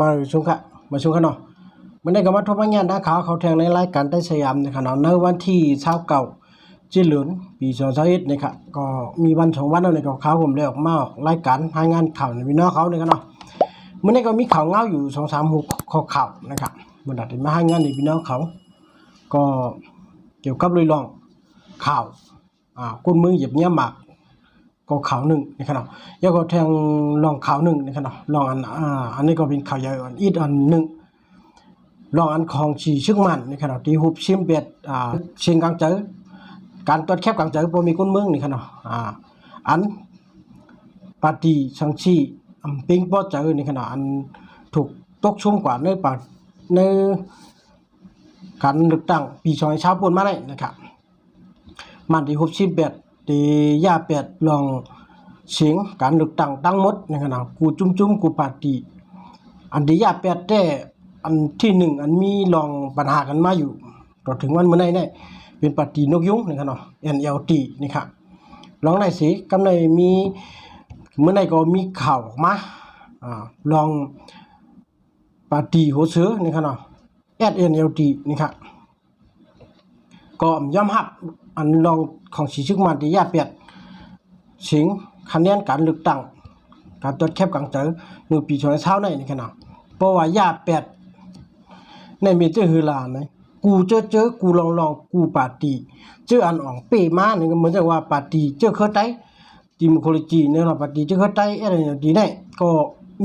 มาชมค่ะมาชมกันเนาะมันได้ก็มาทบทวนงานด้านข่าวเขาแทงในรายการได้สยามนะครับเนาะในวันที่เช้าเก่าจีเหลือนปีสองพันยี่สิบนะครับก็มีวันสองวันแล้วในกับข่าผมเลยออกมากรายการรายงานข่าวในพี่น้องเขาเนี่ยกันเนาะมันได้ก็มีข่าวเงาอยู่สองสามหัวข้อข่าวนะครับมันดัดมารายงานในพี่น้องเขา ก็เกี่ยวกับเรื่องรองข่าวอ่าก้นมือเหยียบเงี้ยหมาก ก็ข่าวหนึ่งนะครับเนาะแล้วก็แทงลองข่าวหนึ่งนะครับเนาะลองอันอ่าอันนี้ก็เป็นข่าวใหญ่อันอีกอันหนึ่งลองอันของชีชึกมันนะครับเนาะที่ฮุบชิมเบ็ดอ่าเชียงกลางเจอการตรวจแคบกลางเจอบ่มีคนเมืองนี่ครับเนาะอ่าอันปาร์ตี้สังชีอำปิงบ่เจอนี่ครับเนาะอันถูกตกชุมกว่าในปาในการเลือกตั้งปี2 5 0ปนมาได้นะครับมันที่หกสิบแปด ที่ยาแปดลองเสียงการเลือกตั้งตั้งหมดนะครับนะกูจุ้มจุ้มกูปาร์ตี้อันที่ยาแปดแต่อันที่หนึ่งอันมีลองปัญหากันมาอยู่ต่อถึงวันเมื่อไหร่เนี่ยเป็นปาร์ตี้นกยุงนะครับเนาะ NLT นี่ครับลองได้สิกำในมีเมื่อไหร่ก็มีข่าวออกมาอ่าลองปาร์ตี้โหเสือนี่ครับเนาะ NLT นี่ครับก็ยอมรับ อันรองของสีชึกมันที่ญาเปียดสิงคะแนนการเลือกตั้งการตรวจแคบกลางเจอเมื่อปีชนเช้าในนี่ขนาดเพราะว่าญาเปียดในมีเจอฮือลาไหมกูเจอเจอกูลองลองกูปาตีเจออันอ่องเป้มาเนี่ก็เหมือนจะว่าปาตีเจอเคยไตดิมโคโลจีเนี่ยเราปาตีเจอเคยไตอะไรอย่างนี้ได้ก็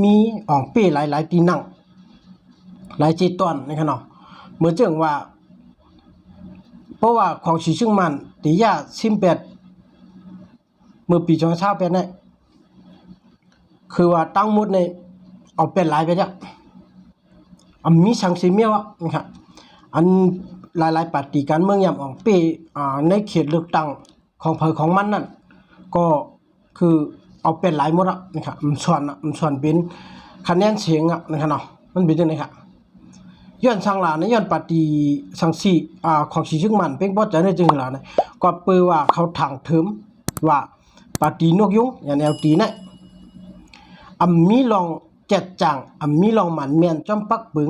มีอ่องเป้หลายๆตีนั่งหลายจีตอนนี่ขนาดเหมือนเจังว่า เพราะว่าของสีชึ่งมันตียาซิมแปดเมื่อปีสองเช้าเป็นเนี่ยคือว่าตั้งหมุดในเอาเป็นหลายไปแล้วอันมีสังสีเมียวะนะครับอันหลายๆปฏิการเมืองยามออกเปอ่าในเขตเลือกตั้งของเผอของมันนั่นก็คือเอาเป็นหลายหมดอะนะครับมันส่วนอะมันส่วนเป็นคะแนนเสียงอะนะครับเนาะมันเป็นจังไดครับ ย้อนสังหลานในย้อนปฏิสังสีอ่าของสีชึกมันเป็นบ่ใจในจึงหลานนะก็เปือว่าเขาถังเถิมว่าปฏินกยุงอย่างแนวตีนะอำมีลองแจ็ดจังอำมีลองหมันเมียนจอมปักปึง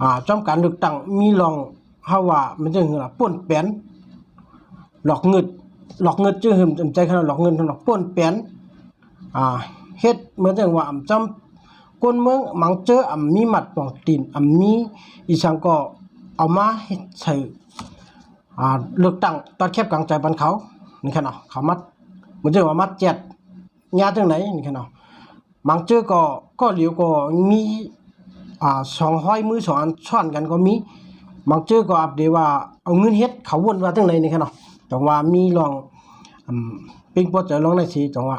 อ่าจอมการเลือกตั้งมีลองฮาว่ามันจึงล่ะป่นแปนหลอกเงิดหลอกเงิดจึงหึมจำใจขนาดหลอกเงินหลอกป่นแปนอ่าเฮ็ดเหมือนจังว่าอำจำ คนเมืองมังเจออ่ำมีหมัดปองตีนอ่ำมีอีสังก็เอามาเฮ็ดใส่อ่าเลือกตั้งตอนแคบกลางใจบันเขานี่แค่เนาะเขามัดเมือนจะว่ามัดเจ็ดญาจังไหนนี่แค่เนาะมังเจอก็ก็เหลียวก็มีอ่าสองห้อยมือสองอันซ้อนกันก็มีมังเจอก็อัปเดตว่าเอาเงินเฮ็ดเขาวนว่าจังไหนนี่แค่เนาะจังว่ามีลองอืมปิงปอจะลองได้สิจังว่า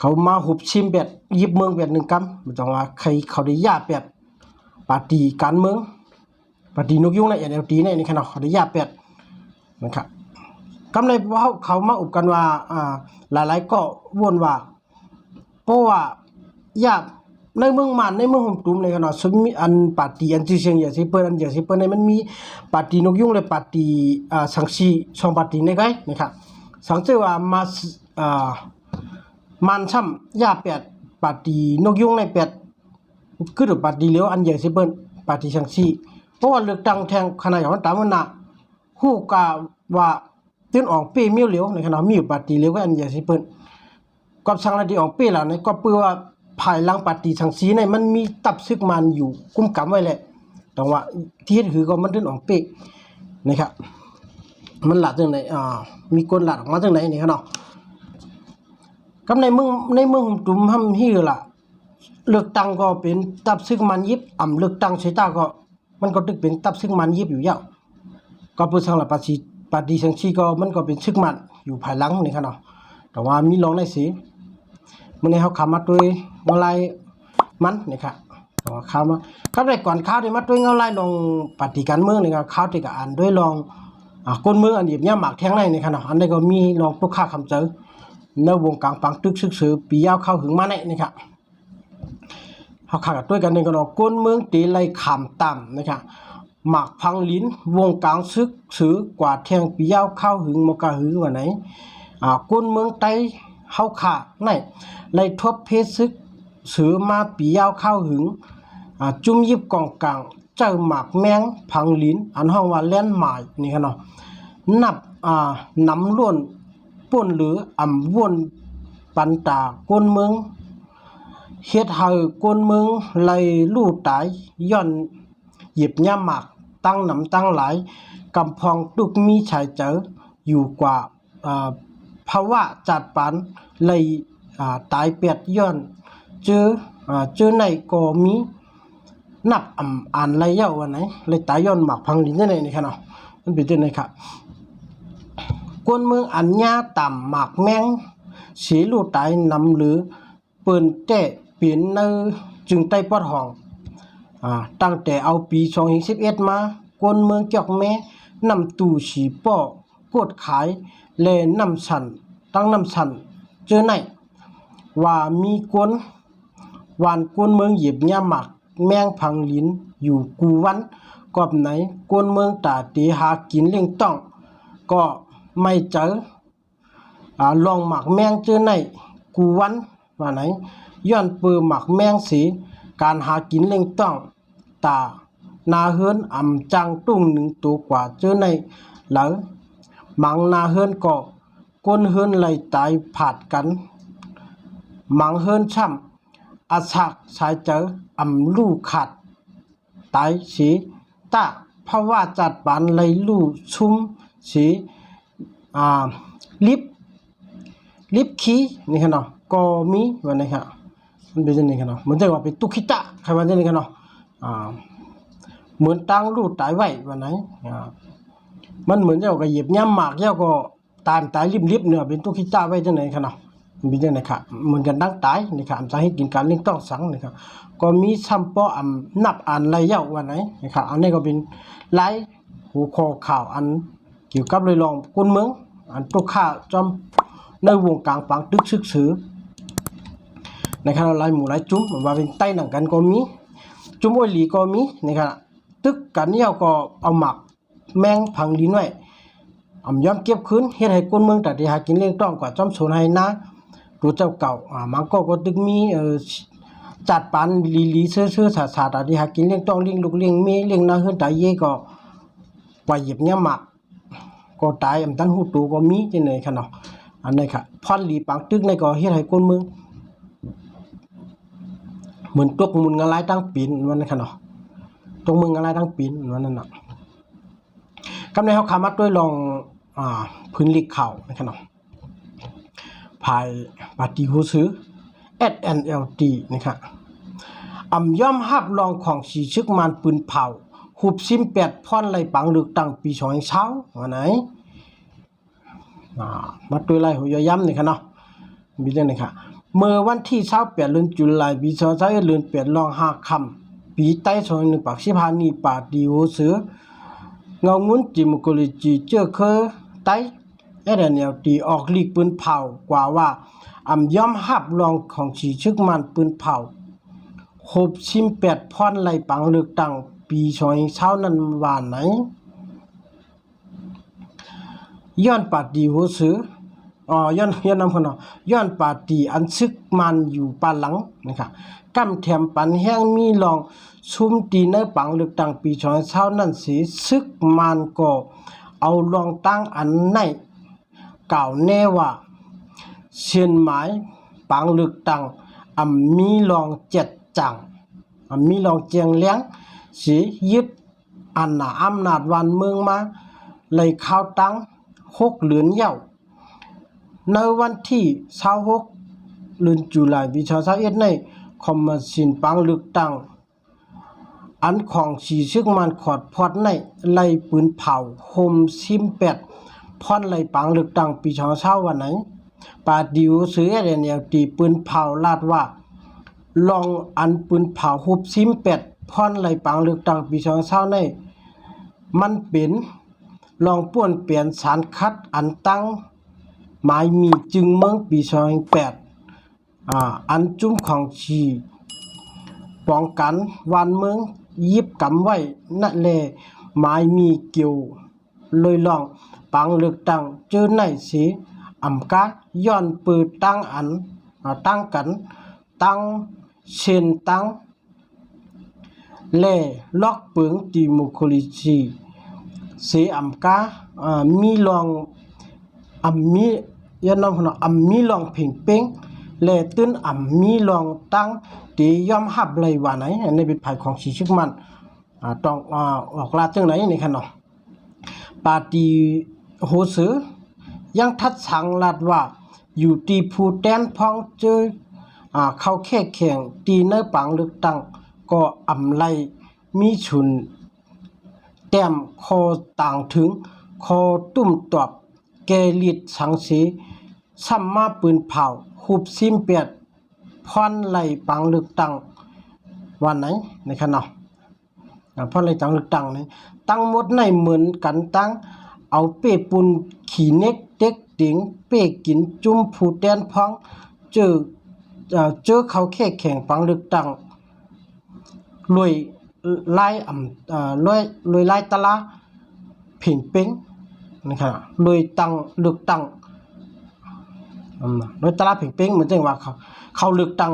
เขามาหุบชิมเป็ดยิบเมืองเป็ดหนึ่งกำมันจังว่าใครเขาได้ยาเป็ดปาร์ตี้การเมืองปาร์ตี้นกยุงในเอ็นเอลตีในนี่ขนาดเขาได้ยาเป็ดนะครับกำในว่าเขามาอุบกันว่าอ่าหลายๆก็วนว่าเพราะว่าญาในเมืองมันในเมืองหุ่มตุ้มในขณะสมมีอันปาร์ตี้อันที่เชียงอย่าสิเปิ้นอันอย่าสิเปิ้นในมันมีปาร์ตี้นกยุงและปาร์ตี้อ่าสังสีสองปาร์ตี้ในไกนะครับสังเจอว่ามาอ่า มันช่ำยาแปดปาตีนกยุงในแปดคือปาตีเลี้ยวอันใหญ่สิเปิ้นปาตีสังสีเพราะว่าเลือกตั้งแทงขนาดของตามวันน่ะฮู้กาว่าตื่นออกเป้เมียวเลี้ยวในขณะมีอยู่ปาตีเลี้ยวก็อันใหญ่สิเปิ้นกับสังละดีออกเป้ล่ะในก็เปื้อว่าภายหลังปาตีสังสีในมันมีตับซึกมันอยู่กุ้มกำไว้แหละแต่ว่าที่เฮ็ดคือก็มันตื่นออกเป้นะครับมันหลัดจังไหนอ่ามีคนหลัดออกมาจังไหนนี่ครับเนาะ กับในเมืองในเมืองตุมหำฮีล่ะ เลือกตั้งก็เป็นตับซึ่งมันยิบอ่ำเลือกตั้งใช้ตาก็มันก็ตึกเป็นตับซึ่งมันยิบอยู่ยาวก็เพื่อสังหลับปฏิปฏิสังชีก็มันก็เป็นซึ่งมันอยู่ภายหลังนี่ครับเนาะแต่ว่ามีรองได้สิมื้อนี้เฮาขามาด้วยเงาลายมันนี่ครับแต่ว่าข้าวมาครับได้ก่อนข้าวที่มาด้วยเงาลายลงปฏิการเมืองนี่ครับข้าวที่ก็อ่านด้วยลองอ่าก้นมืออันหยิบย่าหมากแทงในนี่ครับเนาะอันนี้ก็มีลองตุกค่าคำเจอ ในวงการปังตึกซึกซือปียาวเข้าหึงมาในนะครับเขาขาดด้วยกันในกันเนาะก้นเมืองตีไล่ขามต่ำนะครับหมากพังลิ้นวงกลางซึกสือกว่าแทงปียาวเข้าหึงมกะหือว่าไหนอ่าก้นเมืองไตเฮาขาไหนไล่ทบเพศซึกสือมาปียาวเข้าหึงอ่าจุ่มยิบกองกลางเจ้าหมากแมงพังลิ้นอันห้องว่าแล่นหมายนี่ครับเนาะนับอ่าน้ำล้วน ป่นหรืออ่ำวนปันตาก้นเมืองเฮ็ดให้คนเมืองไหลลู่ตายย้อนหยิบย่ำหมากตั้งหนำตั้งหลายกำพองตุกมีชายเจออยู่กว่าภาวะจัดปันเลยตายเปียดย้อนเจอเจอในก็มีนับอ่ำอ่านไรเย้าวันไหนเลยตายย้อนหมากพังดินได้ไหนนี่ครับเนาะมันเป็นจังไดครับ คนเมืองอันญาต่ำหมากแมงสีลูกตายนำหรือเปินแต่เปลี่ยนในจึงใต้ปอดห้องอ่าตั้งแต่เอาปี2011มาคนเมืองจอกแม่นำตู่สีป้อกดขายและนำสันตั้งนำสันเจอไหนว่ามีคนวานกวนเมืองเหยียบย่าหมักแมงพังลิ้นอยู่กูวันกอบไหนกวนเมืองตาตีหากินเลี้ยงต้องก็ ไม่เจอลองหมักแมงเจอในกูวันว่าไหนย้อนปือหมักแมงสีการหากินเล่งต้องตานาเฮือนอ่ำจังตุ้งหนึ่งตัวกว่าเจอในหลังมังนาเฮือนก็ก้นเฮือนไหลตายผาดกัน มังเฮือนช่ำอาชักสายเจออ่ำลู่ขาดตายสีตาเพราะว่าจัดบานเลยลู่ชุ่มสี ลิฟลิฟคีนี่ครับเนาะก็มีวันนี้ครับมันเป็นยังไงครับเนาะเหมือนจะว่าเป็นตุกิตะใครว่าจะนี่ครับเนาะอ่าเหมือนตั้งลู่ตายไว้วันไหนอ่ามันเหมือนเจ้าก็เหยียบย่ำหมากเจ้าก็ตามตายริบๆเนี่ยเป็นตุกิตะไว้จังไหนครับเนาะมันเป็นยังไงครับเหมือนกันดังตายนี่ครับจะให้กินการเลี้ยงต้องสังนี่ครับก็มีซัมปออำนับอ่านไรเย้าวันไหนนะครับอันนี้ก็เป็นไลฟ์หัวข้อข่าวอัน เกี่ยวกับเลยลองกุนเมืองอันตุกข่าจอมในวงการปังตึกซึกสือนะครับลายหมู่ลายจุ้มว่าเป็นใต้หนังกันก็มีจุ้มโอหลีก็มีนะครับตึกกันเนี่ยก็เอาหมักแมงพังดินไว้อำย้อมเก็บคืนเฮ็ดให้คนเมืองแต่ที่หากินเลี้ยงต้องกว่าจอมสนให้นะตัวเจ้าเก่าอ่ามันก็ก็ตึกมีเอ่อจัดปันลีลีเสื้อเสื้อสาสาตาที่หากินเลี้ยงต้องเลี้ยงลูกเลี้ยงเมียเลี้ยงนาเฮือนตายเย่ก็ปล่อยหยียบเนี่ยหมัก ก็ตายอำตันหูตูก็มีจังได๋ค่ะเนาะอันนี้ค่ะพรหลีปังตึกในก็เฮ็ดให้คนเมืองเหมือนตกมุนงะลายตั้งปีนมันนะค่ะเนาะตกมึงงะลายตั้งปีนมันนั่นน่ะกำในเฮาขามาด้วยลองอ่าพื้นลีกเข่านะคะเนาะภายปฏิหูซื้อ SNLD นะครับอำย่อมหับรองของสีชึกมานปืนเผา หุบซิมแปดพ่อนไหลปังเลือกตั้งปีสองเช้าวันไหนอ่ามาตัวไล่หัวย้ำนี่ครับเนาะมีเรื่องนี้ค่ะเมื่อวันที่เช้าแปดเดือนจุลายปีสองเช้าเดือนแปดรองห้าคำปีใต้สองหนึ่งปากสิพานีปาดีโอเสือเงางุ้นจิมกุลิจีเจอเคอไต้เอเนเอลตีออกลีกปืนเผากว่าว่าอำย่อมหับรองของสีชึกมันปืนเผาหบชิมแปดพรไหลปังเลือกตั้ง ปีชอยเช้านั้นวานไหนย้อนปาดีโหสืออ๋อย้อนย้อนนำคนเนาะย้อนปาดีอันซึกมันอยู่ปานหลังนะครับกำแถมปันแห้งมีลองซุ่มตีในปังเลือกตังปีชอยเช้านั้นสิซึกมันก็เอาลองตั้งอันไหนกล่าวแน่ว่าเชียนหมายปังเลือกตังอำมีรองเจ็ดจังอำมีรองเจียงเลี้ยง สียึดอันหนาอำนาจวันเมืองมาเลยเข้าวตั้งหกเหลือนเหย้าในวันที่26เดือนตุลาปี2021ในคอมมิชชินปังเลือกตั้งอันของสีซึกมันขอดพอดในไล่ปืนเผาโฮมซิมแปดพอนไล่ปังเลือกตั้งปีชองเช้าวันไหนปาดิวซื้ออะไรเนี่ยตีปืนเผาลาดว่า ลองอันปืนเผาฮุบซิมแปด พอนไล่ปังเลือกตั้งปีชองเช้าในมันเป็นลองป่วนเปลี่ยนสารคัดอันตั้งหมายมีจึงเมืองปีชองแปดอ่าอันจุ้มของชีป้องกันวันเมืองยิบกำไว้นั่นแลหมายมีเกี่ยวเลยลองปังเลือกตั้งเจอในสีอำกาย้อนปืนตั้งอันอตั้งกันตั้งเช่นตั้ง และล็อกเปิงดิโมคราซีเสอำกาอ่มีลองอำมียานำพนอำมีลองเพ่งเป้งและตื้นอำมีลองตั้งตียอมหับเลยว่าไหนอันนี้เป็นภัยของสีชิกมันอ่าต้องอ่าออกลาจังไหนในี่ค่ะเนาะปาตีโหสือยังทัดสังลาดว่าอยู่ตีผู้แตนพองเจออ่าเข้าแค่แข่งตีเนื้อปังลือกตั้ง ก็อำไลมีชุน แต้มคอต่างถึง คอตุ้มตอบแกลิดสังสีซ้ำมาปืนเผาหุบซิมเปียดพรไหลปังลือกตังวันไหนในขณะอ่าพรไหลตังลือกตังนี่ตั้งหมดในเหมือนกันตั้ง เอาเป้ปุนขี่เน็กเด็กติงเป้กินจุ้มผู้แดนพองเจอเจอเขาแค่แข่งปังลือกตัง รวยไล่อ่ำเอ่อรวยรวยไล่ตะลาผิงเป้งนะครับรวยตังเลือกตังอืมรวยตะลาผิงเป้งเหมือนจังว่าเขาเขาเลือกตัง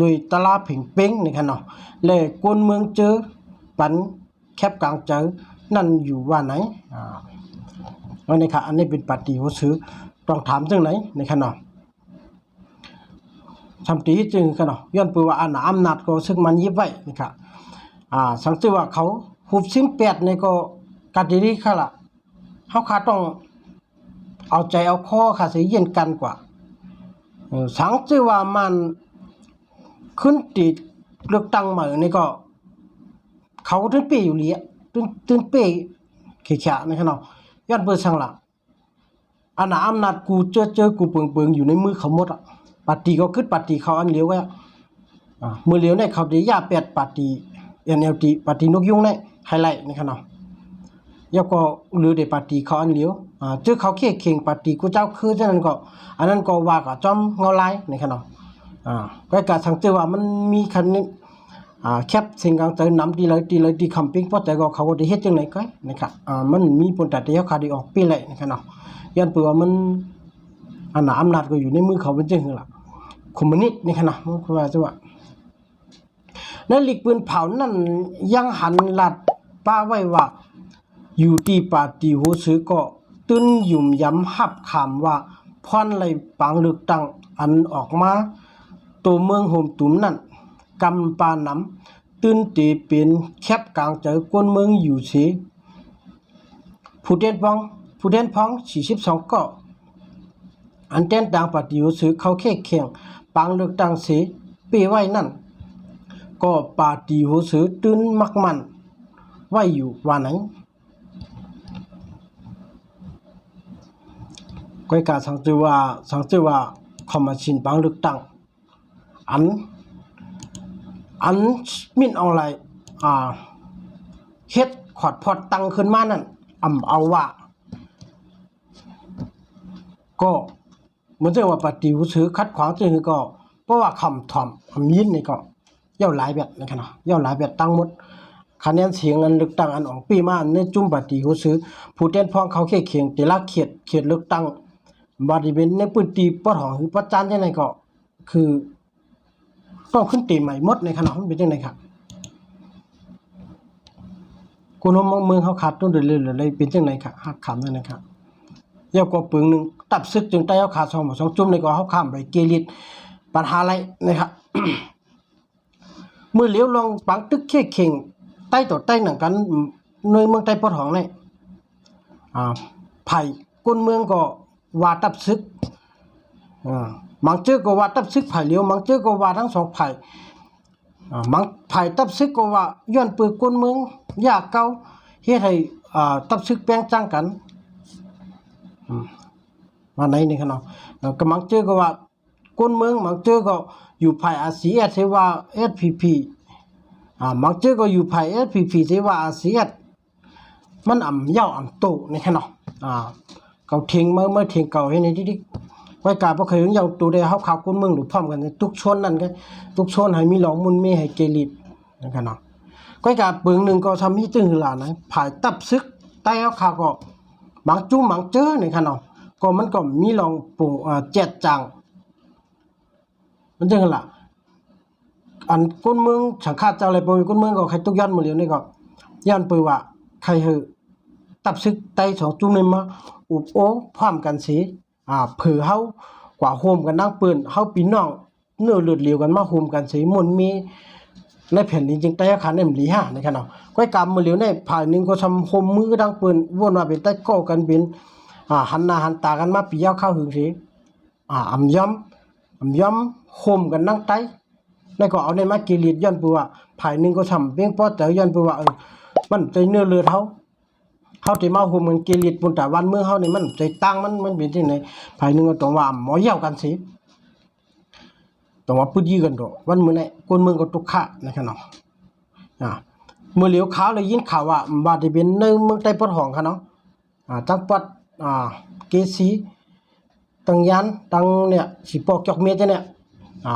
รวยตะลาผิงเป้งนี่ครับเนาะและกวนเมืองเจอปันแคบกลางเจอนั่นอยู่ว่าไหนอ่าอันนี้ค่ะอันนี้เป็นปฏิวัติซื้อต้องถามจังไหนในขนาดทำตีจึงกันเนาะย้อนปือว่าอาณาอำนาจก็ซึ่งมันยิบไว้นะครับอ่า สังเกตว่าเขาหุบซิมแปดในก็กัดดีๆค่ะล่ะเฮาขาต้องเอาใจเอาคอค่ะสิเย็นกันกว่าสังเกตว่ามันขึ้นติดเลือกตั้งใหม่นี่ก็ เขาถึงปีอยู่เลยถึงถึงปีเขียๆนะครับเนาะย้อนเปิดสังละอาณาอำนาจกูเจอเจอกูเปิงๆอยู่ในมือเขาหมดอะปาร์ตี้ก็ขึ้นปาร์ตี้เขาอันเลี้ยวไว้อะอ่ามือเลี้ยวเนี่ยเขาด้ยาแปดปาร์ตี้ NLT ปาร์ตี้นกยุงเนี่ยไฮไลท์นะครับเนาะแล้วก็หลือได้ปาร์ตี้เขาอันเลียวอ่าเจอเขาเค้เข่งปาร์ตี้กูเจ้าคือฉะนั้นก็ อันนั้นก็ว่ากับจอมเงาลายนะครับเนาะอ่าก็การสังเกตว่ามันมีคันนี้อ่าแคปสิ่งกลางเจอนำดีเลยดีเลยดีคัมปิ้งเพราะแต่ก็เขาก็ได้เฮ็ดจังไดก็นะครับอ่ามันมีผลตัดเดียวขาดออกปีเลยนะครับเนาะยันเปือว่ามันอันนาอำนาจก็อยู่ในมือเขาเป็นจังซั่นล่ะคอมมิวนิสต์นี่ค่ะนะมันคือว่าจะว่า ในหลีกปืนเผานั่นยังหันลัดป้าไว้ว่า อยู่ที่ปาตี้โหซื้อก็ตื้นหยุ่มย้ำหับคำว่าพรไหลปังเลือกตั้งอันออกมาตัวเมืองโฮมตุมนั่นกำปานำตื้นเตเป็นแคบกลางเจอกวนเมืองอยู่เสผู้เด่นพองผู้เด่นพอง42ก็อันเต้นต่างปฏิวัติซื้อเขาแค่เคียงปังเลือกตั้งเสีปีไว้นั่น ก็ปาฏิวัติซื้อตื้นมักมันไว้อยู่วาไหนก็ให้การสังเกว่าสังเกว่าคอมมาชินปังเลือกตั้งอันอันมินเอาอะไรอ่าเฮ็ดขอดพอดตังขึ้นมานั่นอำเอาว่าก็เหมือนจะว่าปฏิวัติคัดขวางจึงก็เพราะว่าคำถ่อมคำยินนี่ก็ เย่าหลายแบบนะครับเนาะเย่าหลายแบบตั้งหมดคะแนนเสียงอันเลือกตั้งอันออกปีมาในจุ่มปฏิวัติซื้อผู้เต้นพ้องเขาเขตเขียงแต่ละเขตเขตเลือกตั้งบริเวณในพื้นที่ปะหองหรือประจานจังไดก็คือต้องขึ้นตีใหม่หมดในขณะมันเป็นจังไดครับคุณมองเมืองเขาขาดต้นเดือดเลยเลยเป็นจังไดครับหักขำนั่นนะครับเยาวกว่าปึงหนึ่งตับซึกจึงใต้เอาขาดสองหมดสองจุ่มในก็เขาข้ามไปเกลิดปัญหาอะไรนะครับ มือเลี้ยวลองปังตึกเข่เข่งใต้ต่อใต้หนังกันในเมืองใต้ปอดหองเนี่ยอ่าไผ่ก้นเมืองก็วาตับซึกอ่ามังเจอก็ว่าตับซึกไผ่เลี้ยวมังเจอก็ว่าทั้งสองไผ่อ่ามังไผ่ตับซึกก็ว่าย้อนปืนก้นเมืองยากเก่าเฮ็ดให้อ่าตับซึกแป้งจ้างกันมาไหนนี่ครับเนาะเอ่อก็มังเจอก็ว่า ก้นเมืองมังเจอก็อยู่ภายอาเซียนเทว่า SPP อ่ามังเจอก็อยู่ภาย SPP เทว่าอาเซียนมันอ่ำยาวอ่ำโตนี่ครับเนาะอ่าเขาทิ้งเมื่อเมื่อทิ้งเก่าให้ในที่ที่ไว้กาบ่เคยยาวตัวได้เฮาข่าวก้นเมืองหรือพร้อมกันทุกชนนั่นก็ทุกชนให้มีหลองมุนมีให้เกลิดนะครับเนาะก้อยกาปึงหนึ่งก็ทำให้จึงหลานนะผายตับซึกใต้เอาขาก็บางจุ้มบางเจอในขนาดก็มันก็มีลองปุ่เจ็ดจัง มันจึงล่ะอันก้นเมืองสังฆาเจ้าอะไรปก้นเมืองก็ใครตุกย้อนมดเลียวนี่ก็ย้อนปือว่าใครเหอตับซึกไตสองจุ้มนี่มาอุบโอ้พร้อมกันสิอ่าเผือเฮากว่าโฮมกันนั่งปืนเฮาปีน้องเนื้อเลือดเหลียวกันมาโฮมกันสิมนมีในแผ่นดินจึงใต้อาคารในมลีห้าในขณะก้อยกรรมมือเหลียวในภายหนึ่งก็ทำโฮมมือดังปืนวนมาเป็นใต้ก้อกันเป็นอ่าหันหน้าหันตากันมาปียาวเข้าหึงสิอ่าอำย้อำ ย้ำโฮมกันนั่งใต้แล้วก็เอาในมากิริดย้อนปืว่าภายหนึ่งก็ทำเพียงพอแต่ย้อนปืว่าเออมันใจเนื้อเลือดเฮาเฮาที่มาโฮมกันกิริดปุ่นแต่วันเมืองเฮานี่มันใจตั้งมันมันเป็นที่ไหนภายหนึ่งก็ต้องว่าหมอเยี่ยวกันสิต้องว่าพูดยี่กันดอกวันมื้อไหนคนเมืองก็ตุกขะนะครับเนาะอ่าเมื่อเหลียวขาวเลยยินข่าวว่าบาดได้เป็นในเมืองใต้ปอดห้องค่ะเนาะอ่าจังปัดอ่าเกษี ตั้งยันตั้งเนี่ยสิปอกจอกเมียจะเนี่ยอ่า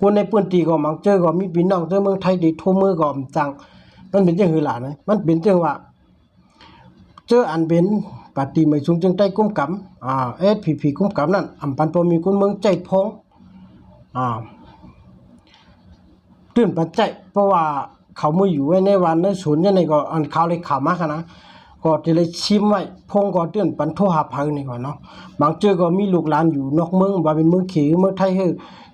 คนในพื้นที่ก็มังเจอก็มีพี่น้องเจอเมืองไทยได้โทรมือก็จังมันเป็นจังหือหลานะมันเป็นจังว่า เจออันเป็นปฏิไม่สูงจึงใต้กุ้มกำอ่าเอสพีพีกุ้มกำนั่นอำปันพอมีคนเมืองใจพงอ่าตื่นปัจจัยเพราะว่าเขามาอยู่ไว้ในวันในศูนย์ยังไงก็อันเขาเลยข่าวมากนะ ก็จะเลยชิมไว้พงก็ตื่นปันโทรหาพังนี่ก่อนเนาะบางเจอก็มีลูกหลานอยู่นอกเมืองว่าเป็นเมืองเขเมืองไทยเฮ้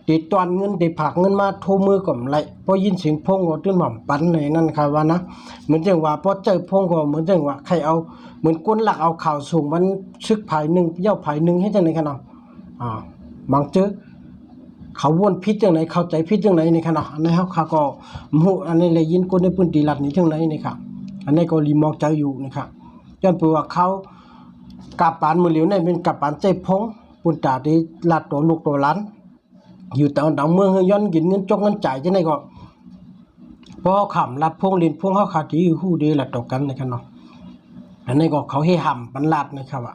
เด็ดตอนเงินเด็ดผักเงินมาโทรมือก่อมไรพอยินเสียงพงก็ตื่นหม่อมปันในนั่นค่ะว่านะเหมือนจังว่าพอเจอพงก็เหมือนจังว่าใครเอาเหมือนก้นหลักเอาข่าวส่งมันชึกภายหนึ่งเย่าภายหนึ่งให้จังไหนกันเนาะอ่าบางเจอเขาวนพิษจังไหนเข้าใจพิษจังไหนนี่ค่ะเนาะอันนี้เฮาเขาก็ฮู้อันนี้เลยยินคนในพื้นที่รัฐนี่จังไหนนี่ค่ะอันนี้ก็รีมอกใจอยู่นี่ค่ะ ย้อนเปว่าเขากับปานมือเหลียวเนี่ยเป็นกับปานใจพงปุ่นตาที่ลัดตัวลูกตัวหลานอยู่แตอนดังเมืองเฮย้อนกินเงินจกเงินจ่ายจังไดก็พอขำลัดพงเล่นพงเฮาขาดที่ฮู้เดลัดต่อกันนี่ค่ะเนาะอันนี้ก็เขาให้ห่ำปันลาดนะครับว่า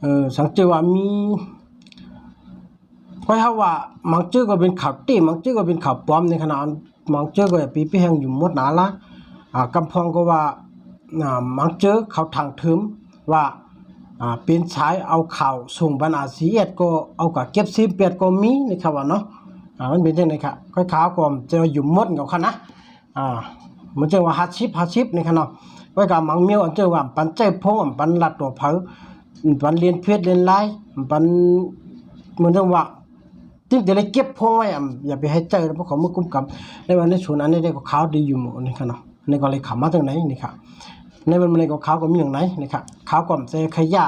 เออสังเกตว่ามีเพราะว่ามังเจอก็เป็นข่าวตีมังเจอก็เป็นข่าวปลอมในขณะมังเจอก็ปีปีแห่งอยู่มดหนาละอ่ากำพองก็ว่า มังเจอเขาทางถึมว่าเป็นชายเอาข่าวส่งบรรณาสีเอ็ดก็เอากับเก็บซิมเปียดก็มีนะครับว่าเนาะมันเป็นจังไดครับค่อยข่าวก็จะอยู่หมดกับเขานะอ่ามันจะว่าฮัชิปฮัชิปในขณะไว้กับมังเมียวอันเจอว่าปันใจพงอันปันลัดตัวเผาปันเรียนเพชรเรียนไลายปันเหมือนจังว่าจึงจะเลยเก็บพงไว้อย่าไปให้เจอเพราะเขามือกุมกับในวันในสวนอันนี้ได้ก็ขาวดีอยู่หมดนี่ค่ะเนาะในก็เลยขำมาจากไหนนี่ค่ะ ในวันในก็ขาก็มีอย่างไหนนี่ค่ะขาก่อมเซขยะ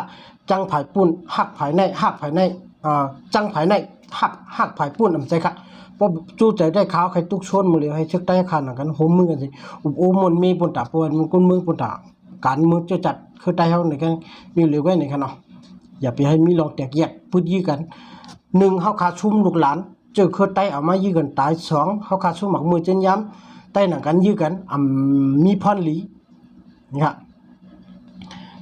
จังผายปุ้นหักผายในหักผายในอ่าจังผายในหักหักผายปุ้นอำใจค่ะพอจู้ใจได้ขาวใครตุกชนมือเดียวให้เช็คได้คันกันโหมมือกันสิอุบโอมมันมีปุ่นตาปวนมันกุนมือปุ่นตาการมือจะจัดคือใต้เฮาในกันมีเหลือไว้นี่ค่ะเนาะอย่าไปให้มีลองแตกแยกพูดยี่กันหนึ่งเฮาขาชุ่มลูกหลานเจอเคอไตเอามายื้อกันตายสองเฮาขาชุ่มหมักมือเจนย้ำไตหนังกันยื้อกันอ่ำมีพรหลี นี่ครับ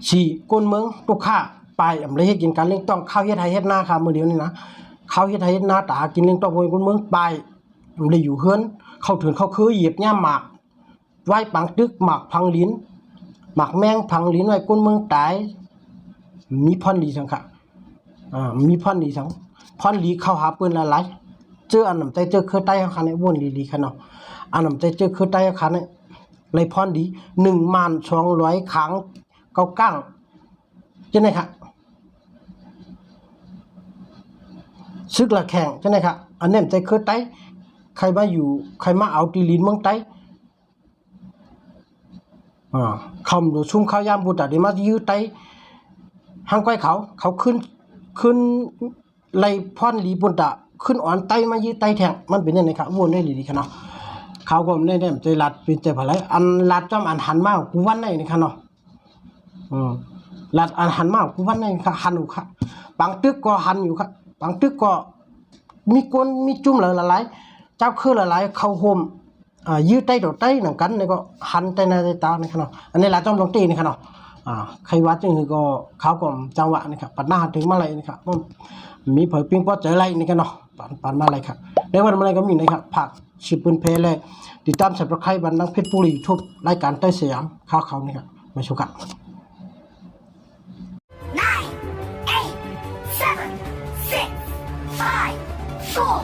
สี่ก้นเมืองตุกข้าไปอ่ำเลยเฮ็ดกินการเลี้ยงต้องข้าวเฮ็ดไทยเฮ็ดหน้าค่ะมื้อเดียวนี่นะข้าวเฮ็ดไทยเฮ็ดหน้าตากินเลี้ยงต้องโวยก้นเมืองไปอ่ำเลยอยู่เฮือนเข้าถึงเข้าคือเหยียบย่าหมากไว้ปังตึกหมากพังลิ้นหมากแมงพังลิ้นไว้ก้นเมืองตายมีพรหลีสังค่ะอ่ามีพันดีสังพันดีเข้าหาปืนละลายเจออันนำใจเจอเครือใต้อาคารในวนดีดีๆคันเนาะอันนำใจเจอเครือใต้อาคารใน เลยพันดีหนึ่งมานสองร้อยครั้งเก้าก้างใช่ไหมครับซึกละแข่งใช่ไหมครับอันนี้ใจเครือใต้ใครมาอยู่ใครมาเอาตีลินเมืองใต้อ่าคำดูชุ่มข้าวยามบุตรดีมายื้อไต้างก้อยเขา เขาขึ้นขึ้นไล่พรหลีบุญตะขึ้นอ่อนไตมายื้อไตแทงมันเป็นยังไงครับวนได้ดีๆครับเนาะ เขาก็ไม่ได้ใจรัดเป็นใจผลายอันรัดจอมอันหันมากูวันไหนนี่ครับเนาะอืมรัดอันหันมากูวันไหนครับหันอยู่ครับางตึกก็หันอยู่ครับางตึกก็มีก้นมีจุ่มหลายๆเจ้าคือหลายๆเข้าโฮมอ่ายื้อไตโดดไตหนังกันนี่ก็หันใจในใจตานี่ครับเนาะอันนี้รัดจอมลงตีนี่ครับเนาะอ่าใครวัดจึงก็เขาก็จังหวะนะครับปัดหน้าถึงมาเลยนะครับมีเผยปิ้งป้อเจออะไรนี่กันเนาะปันปันมาเลยครับในวันมาเลยก็มีนะครับผัก ชิบปืนเพลเลยติดตามสับประไครบันนังเพชรบุรีทุบรายการใต้สยามข้าวเขานี่ครับมาชมกัน nine, eight, seven, six, five, four,